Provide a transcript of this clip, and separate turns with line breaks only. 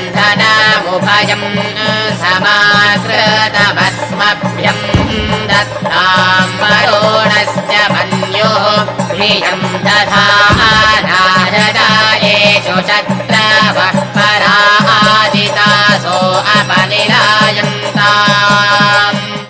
बन्धनमुभयम् समासृतवस्मभ्यं दत्ताम् वरोणस्य वन्यो हियं दधा